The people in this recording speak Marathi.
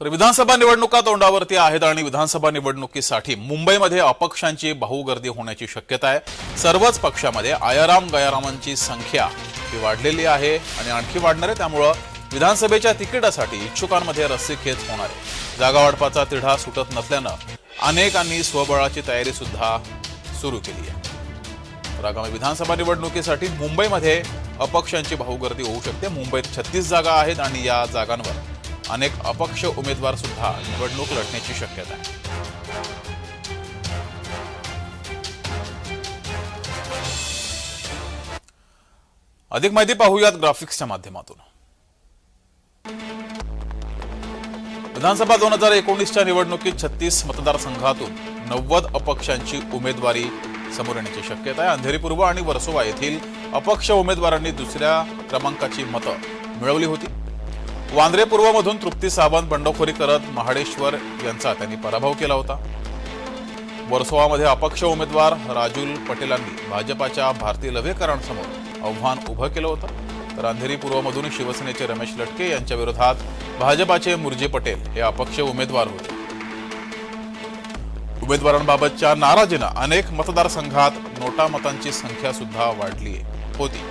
तर विधानसभा निवडणुका तोंडावरती आहेत आणि विधानसभा निवडणुकीसाठी मुंबईमध्ये अपक्षांची बहुगर्दी होण्याची शक्यता आहे. सर्वच पक्षामध्ये आयाराम गयारामांची संख्या ही वाढलेली आहे आणि आणखी वाढणार आहे त्यामुळं विधानसभेच्या तिकिटासाठी इच्छुकांमध्ये रस्सीखेच होणार आहे. जागा वाटपाचा तिढा सुटत नसल्यानं अनेकांनी स्वबळाची तयारी सुद्धा सुरू केली आहे. तर आगामी विधानसभा निवडणुकीसाठी मुंबईमध्ये अपक्षांची भाऊगर्दी होऊ शकते. मुंबईत छत्तीस जागा आहेत आणि या जागांवर अनेक अपक्ष उमेदवार सुद्धा निवडणूक लढण्याची शक्यता आहे. अधिक माहिती पाहूयात ग्राफिक्सच्या माध्यमातून. विधानसभा दोन हजार एकोणीसच्या निवडणुकीत छत्तीस मतदारसंघातून नव्वद अपक्षांची उमेदवारी समोर येण्याची शक्यता आहे. अंधेरी पूर्व आणि वर्सोवा येथील अपक्ष उमेदवारांनी दुसऱ्या क्रमांकाची मतं मिळवली होती. वांद्रे पूर्वमधून तृप्ती सावंत बंडखोरी करत महाडेश्वर यांचा त्यांनी पराभव केला होता. वर्सोवामध्ये अपक्ष उमेदवार राजुल पटेलांनी भाजपाच्या भारती लव्हेकरांसमोर आव्हान उभं केलं होतं. तर अंधेरी पूर्वमधून शिवसेनेचे रमेश लटके यांच्या विरोधात भाजपाचे मुरजी पटेल हे अपक्ष उमेदवार होते. उमेदवारांबाबतच्या नाराजीनं अनेक मतदारसंघात नोटा मतांची संख्या सुद्धा वाढली होती.